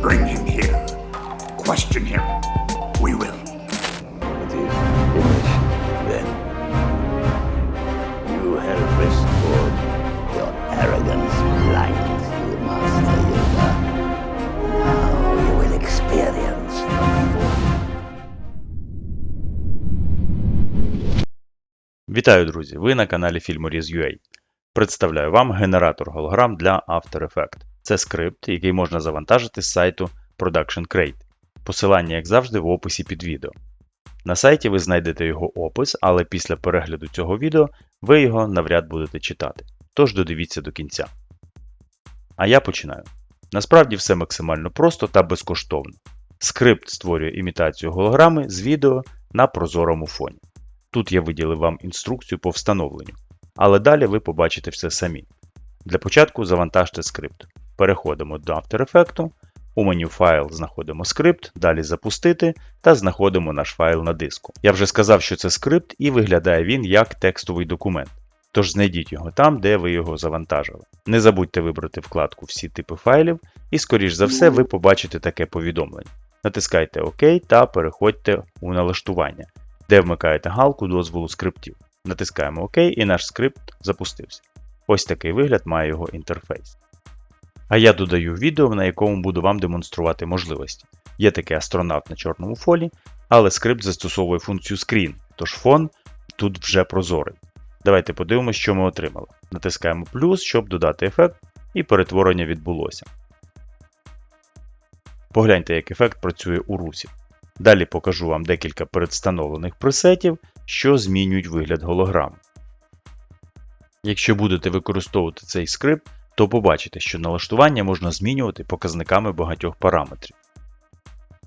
Bring him here. Question him. Вітаю, друзі! Ви на каналі Filmoriz.ua. Представляю вам генератор голограм для After Effects. Це скрипт, який можна завантажити з сайту Production Crate. Посилання, як завжди, в описі під відео. На сайті ви знайдете його опис, але після перегляду цього відео ви його навряд будете читати. Тож додивіться до кінця. А я починаю. Насправді все максимально просто та безкоштовно. Скрипт створює імітацію голограми з відео на прозорому фоні. Тут я виділив вам інструкцію по встановленню, але далі ви побачите все самі. Для початку завантажте скрипт. Переходимо до After Effects, у меню Файл знаходимо скрипт, далі Запустити та знаходимо наш файл на диску. Я вже сказав, що це скрипт і виглядає він як текстовий документ. Тож знайдіть його там, де ви його завантажили. Не забудьте вибрати вкладку Всі типи файлів, і, скоріш за все, ви побачите таке повідомлення. Натискайте ОК та переходьте у налаштування де вмикаєте галку дозволу скриптів. Натискаємо ОК і наш скрипт запустився. Ось такий вигляд має його інтерфейс. А я додаю відео, на якому буду вам демонструвати можливості. Є такий астронавт на чорному фолі, але скрипт застосовує функцію Screen, тож фон тут вже прозорий. Давайте подивимося, що ми отримали. Натискаємо плюс, щоб додати ефект, і перетворення відбулося. Погляньте, як ефект працює у русі. Далі покажу вам декілька предвстановлених пресетів, що змінюють вигляд голограми. Якщо будете використовувати цей скрипт, то побачите, що налаштування можна змінювати показниками багатьох параметрів,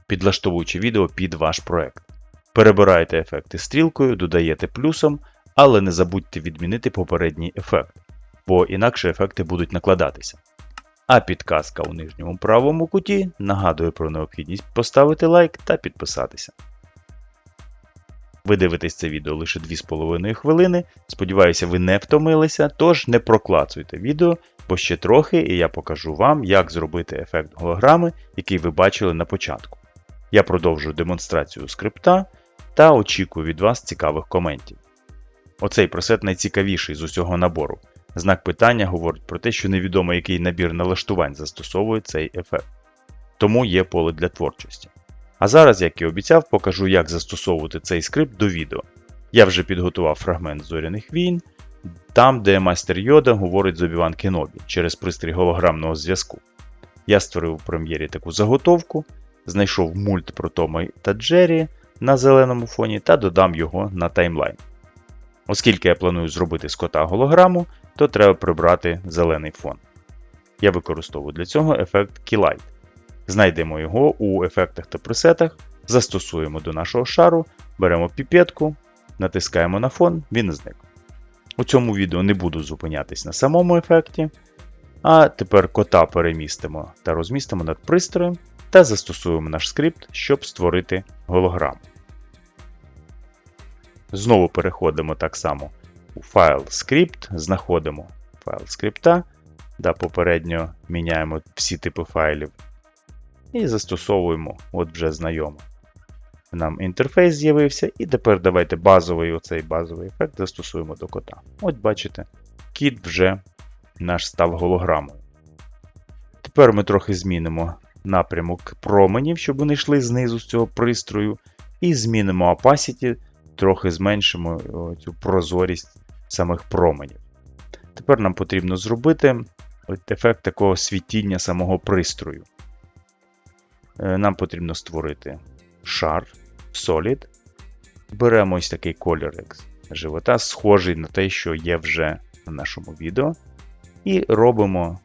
підлаштовуючи відео під ваш проект. Перебираєте ефекти стрілкою, додаєте плюсом, але не забудьте відмінити попередній ефект, бо інакше ефекти будуть накладатися. А підказка у нижньому правому куті нагадує про необхідність поставити лайк та підписатися. Ви дивитесь це відео лише 2,5 хвилини. Сподіваюся, ви не втомилися, тож не проклацуйте відео, бо ще трохи і я покажу вам, як зробити ефект голограми, який ви бачили на початку. Я продовжую демонстрацію скрипта та очікую від вас цікавих коментів. Оцей пресет найцікавіший з усього набору. Знак питання говорить про те, що невідомо який набір налаштувань застосовує цей ефект. Тому є поле для творчості. А зараз, як і обіцяв, покажу, як застосовувати цей скрипт до відео. Я вже підготував фрагмент зоряних війн, там, де майстер Йода говорить з Обіван Кенобі через пристрій голограмного зв'язку. Я створив у прем'єрі таку заготовку, знайшов мульт про Тома та Джері на зеленому фоні та додам його на таймлайн. Оскільки я планую зробити з кота голограму, то треба прибрати зелений фон. Я використовую для цього ефект Keylight. Знайдемо його у ефектах та пресетах, застосуємо до нашого шару, беремо піпетку, натискаємо на фон, він зник. У цьому відео не буду зупинятись на самому ефекті. А тепер кота перемістимо та розмістимо над пристроєм та застосуємо наш скрипт, щоб створити голограму. Знову переходимо так само у файл скрипт, знаходимо файл скрипта, да, попередньо міняємо всі типи файлів. І застосовуємо от вже знайомо. Нам інтерфейс з'явився, і тепер давайте базовий оцей базовий ефект застосуємо до кота. От бачите, кіт вже наш став голограмою. Тепер ми трохи змінимо напрямок променів, щоб вони йшли знизу з цього пристрою, і змінимо opacity, трохи зменшимо цю прозорість самих променів. Тепер нам потрібно зробити ефект такого світіння самого пристрою. Е, Нам потрібно створити шар Solid. Беремо ось такий колір живота, схожий на те, що є вже в нашому відео. І робимо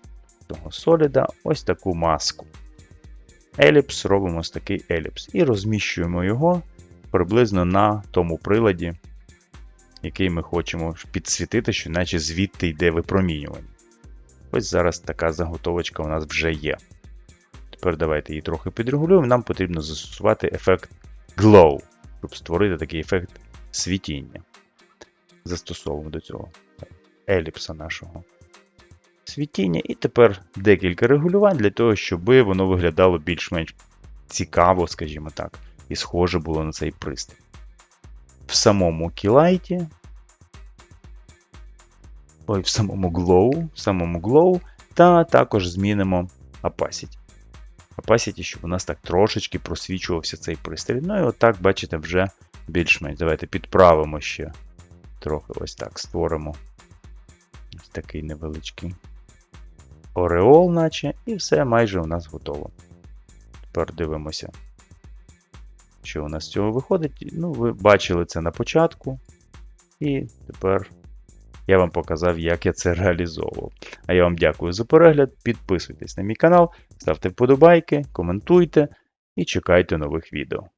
того соліда ось таку маску. Еліпс, робимо ось такий еліпс. І розміщуємо його приблизно на тому приладі, який ми хочемо підсвітити, що наче звідти йде випромінювання. Ось зараз така заготовочка у нас вже є. Тепер давайте її трохи підрегулюємо. Нам потрібно застосувати ефект Glow, щоб створити такий ефект світіння. Застосовуємо до цього еліпса нашого світіння. І тепер декілька регулювань для того, щоб воно виглядало більш-менш цікаво, скажімо так, і схоже було на цей пристрій. В самому кілайті, ой, в самому Glow, в самому Glow, та також змінимо Opacity. Opacity, щоб у нас так трошечки просвічувався цей пристрій. Ну і отак, бачите, вже більш-менш. Давайте підправимо ще трохи ось так створимо. Ось такий невеличкий ореол, наче, і все майже у нас готово. Тепер дивимося, що у нас з цього виходить. Ну, ви бачили це на початку. І тепер я вам показав, як я це реалізовував. А я вам дякую за перегляд. Підписуйтесь на мій канал, ставте вподобайки, коментуйте і чекайте нових відео.